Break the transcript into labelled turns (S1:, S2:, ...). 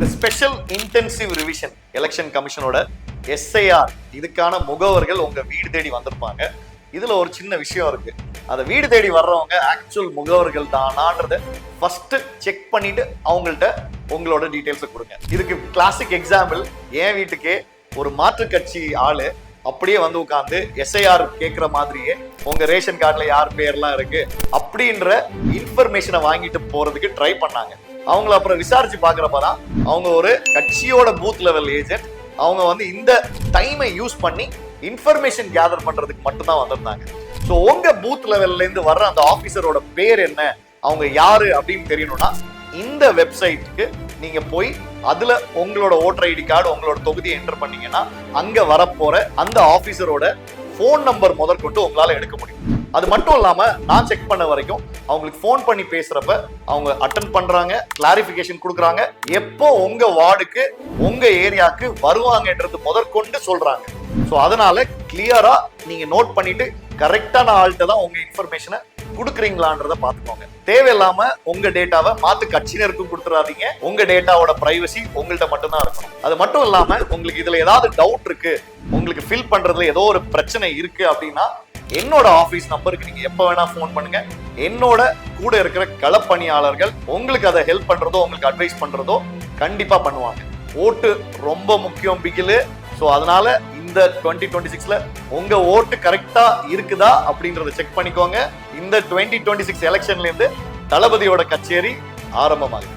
S1: இந்த special intensive revision election கமிஷனோட SIR இதுக்கான முகவர்கள் உங்க வீடு தேடி வந்திருப்பாங்க. இதுல ஒரு சின்ன விஷயம் இருக்கு. அந்த வீடு தேடி வர்றவங்க ஆக்சுவல் முகவர்கள் தானான்றத ஃபர்ஸ்ட் செக் பண்ணிட்டு அவங்கள்ட்ட உங்களோட டீட்டெயில்ஸை கொடுங்க. இதுக்கு கிளாசிக் எக்ஸாம்பிள் என் வீட்டுக்கே ஒரு மாற்றுக்கட்சி ஆளு அப்படியே வந்து உட்காந்து எஸ்ஐஆர் கேட்குற மாதிரியே உங்க ரேஷன் கார்டுல யார் பேர்லாம் இருக்கு அப்படின்ற இன்ஃபர்மேஷனை வாங்கிட்டு போறதுக்கு ட்ரை பண்ணாங்க. அவங்கள அப்புறம் விசாரிச்சு பாக்குறப்பதான் அவங்க ஒரு கட்சியோட பூத் லெவல் ஏஜென்ட் அவங்க வந்து இந்த டைமை யூஸ் பண்ணி இன்ஃபர்மேஷன் கேதர் பண்றதுக்கு மட்டும்தான் வந்திருந்தாங்க. ஸோ உங்க பூத் லெவல்ல இருந்து வர்ற அந்த ஆபீசரோட பேர் என்ன அவங்க யாரு அப்படின்னு தெரியணும்னா இந்த வெப்சைட்டுக்கு நீங்க போய் அதுல உங்களோட ஓட்டர் ஐடி கார்டு உங்களோட தொகுதியை என்டர் பண்ணீங்கன்னா அங்க வரப்போற அந்த ஆபீசரோட ஃபோன் நம்பர் முதற்கொண்டு உங்களால எடுக்க முடியும். அது மட்டும் இல்லாம நான் செக் பண்ண வரைக்கும் அவங்களுக்கு ஃபோன் பண்ணி பேசுறப்ப அவங்க அட்டன் பண்றாங்க கிளாரிபிகேஷன் கொடுக்குறாங்க எப்போ உங்க வார்டுக்கு உங்க ஏரியாவுக்கு வருவாங்கன்றது முதற்கொண்டு சொல்றாங்க. ஸோ அதனால கிளியரா நீங்க நோட் பண்ணிட்டு கரெக்டான ஆள்கிட்ட தான் உங்க இன்ஃபர்மேஷனை கொடுக்குறீங்களான்றத பாத்துக்கோங்க தேவையில்லாம உங்க டேட்டாவை மாத்து கட்சியினருக்கும் கொடுத்துறாதீங்க. உங்க டேட்டாவோட பிரைவசி உங்கள்ட்ட மட்டும்தான் இருக்கணும். அது மட்டும் இல்லாம உங்களுக்கு இதுல ஏதாவது டவுட் இருக்கு உங்களுக்கு ஃபில் பண்றதுல ஏதோ ஒரு பிரச்சனை இருக்கு அப்படின்னா என்னோட ஆபீஸ் நம்பருக்கு நீங்க எப்ப வேணா ஃபோன் பண்ணுங்க. என்னோட கூட இருக்கிற களப்பணியாளர்கள் உங்களுக்கு அதை ஹெல்ப் பண்றதோ உங்களுக்கு அட்வைஸ் பண்றதோ கண்டிப்பா பண்ணுவாங்க. ஓட்டு ரொம்ப முக்கியம் பிகிலு. ஸோ அதனால இந்த டுவெண்ட்டி டுவெண்ட்டி சிக்ஸ்ல உங்க ஓட்டு கரெக்டா இருக்குதா அப்படின்றத செக் பண்ணிக்கோங்க. இந்த டுவெண்ட்டி டுவெண்ட்டி சிக்ஸ் எலெக்ஷன்ல இருந்து தளபதியோட கச்சேரி ஆரம்பமாகுது.